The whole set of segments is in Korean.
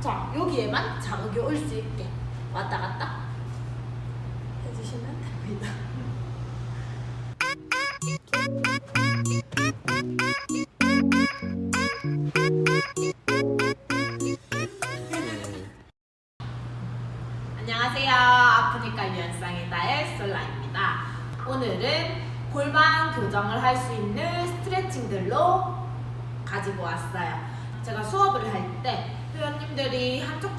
자, 여기에만 자극이 올 수 있게 왔다 갔다 해주시면 됩니다. 안녕하세요. 아프니까 유연쌍이다의 솔라입니다. 오늘은 골반 교정을 할 수 있는 스트레칭들로 가지고 왔어요. 제가 수업을 할때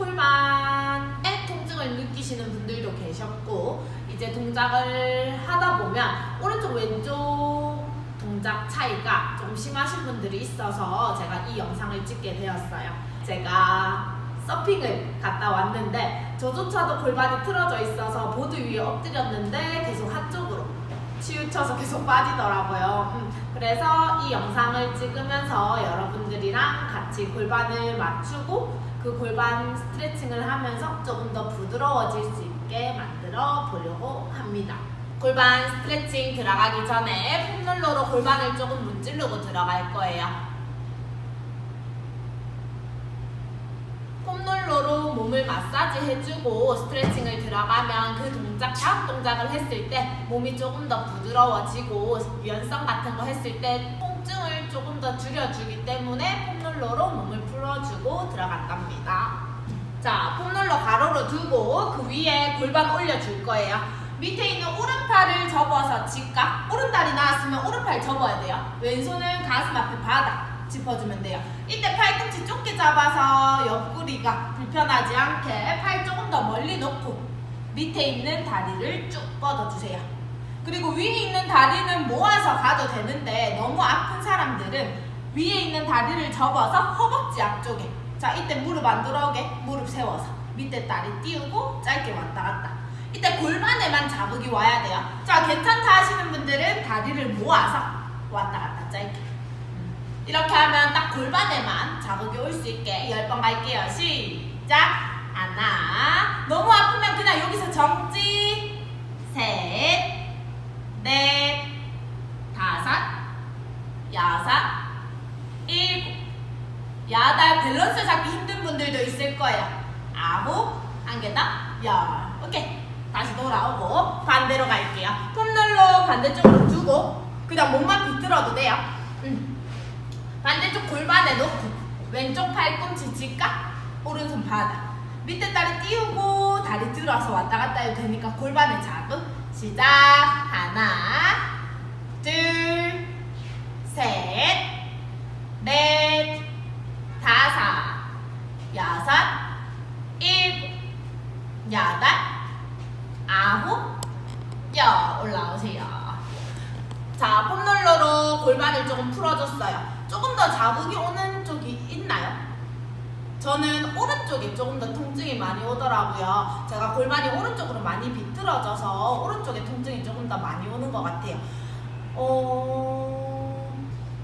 골반에 통증을 느끼시는 분들도 계셨고 이제 동작을 하다 보면 오른쪽 왼쪽 동작 차이가 좀 심하신 분들이 있어서 제가 이 영상을 찍게 되었어요. 제가 서핑을 갔다 왔는데 저조차도 골반이 틀어져 있어서 보드 위에 엎드렸는데 계속 한쪽으로 치우쳐서 계속 빠지더라고요. 음, 그래서 이 영상을 찍으면서 여러분들이랑 같이 골반을 맞추고 그 골반 스트레칭을 하면서 조금 더 부드러워질 수 있게 만들어 보려고 합니다. 골반 스트레칭 들어가기 전에 폼롤러로 골반을 조금 문지르고 들어갈 거예요. 폼롤러로 몸을 마사지 해주고 스트레칭을 들어가면 그 동작 다음 동작을 했을 때 몸이 조금 더 부드러워지고 유연성 같은 거 했을 때 통증을 조금 더 줄여주기 때문에 폼롤러로 몸을 풀어주고 들어간답니다. 자, 폼롤러 가로로 두고 그 위에 골반 올려줄 거예요. 밑에 있는 오른팔을 접어서 직각 오른다리 나왔으면 오른팔 접어야 돼요. 왼손은 가슴 앞에 바닥 짚어주면 돼요. 이때 팔꿈치 좁게 잡아서 옆구리가 불편하지 않게 팔 조금 더 멀리 놓고 밑에 있는 다리를 쭉 뻗어주세요. 그리고 위에 있는 다리는 모아서 가도 되는데 너무 아픈 사람들은 위에 있는 다리를 접어서 허벅지 앞쪽에 자 이때 무릎 안 들어오게 무릎 세워서 밑에 다리 띄우고 짧게 왔다 갔다 이때 골반에만 자극이 와야 돼요. 자 괜찮다 하시는 분들은 다리를 모아서 왔다 갔다 짧게 이렇게 하면 딱 골반에만 자극이 올 수 있게 10번 갈게요. 시작. 하나. 너무 아프면 그냥 여기서 정지. 셋. 넷. 다섯. 여섯. 일곱. 밸런스 잡기 힘든 분들도 있을 거예요. 아홉. 한개 더. 열. 오케이. 다시 돌아오고 반대로 갈게요. 폼롤러 반대쪽으로 두고 그냥 몸만 비틀어도 돼요. 음. 반대쪽 골반에 놓고 왼쪽 팔꿈치 직각 오른손 바닥 밑에 다리 띄우고 다리 들어서 왔다 갔다 해도 되니까 골반에 자극 시작 하나 둘셋넷 다섯 여섯 일곱 여덟 아홉 열 올라오세요 자, 폼롤러로 골반을 조금 풀어줬어요. 조금 더 자극이 오는 쪽이 있나요? 저는 오른쪽이 조금 더 통증이 많이 오더라고요. 제가 골반이 오른쪽으로 많이 비틀어져서 오른쪽에 통증이 조금 더 많이 오는 것 같아요. 어,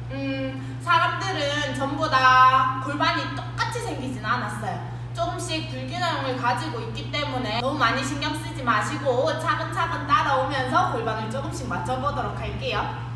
음, 사람들은 전부 다 골반이 똑같이 생기진 않았어요. 조금씩 불균형을 가지고 있기 때문에 너무 많이 신경 쓰지 마시고 차근차근 따라오면서 골반을 조금씩 맞춰보도록 할게요.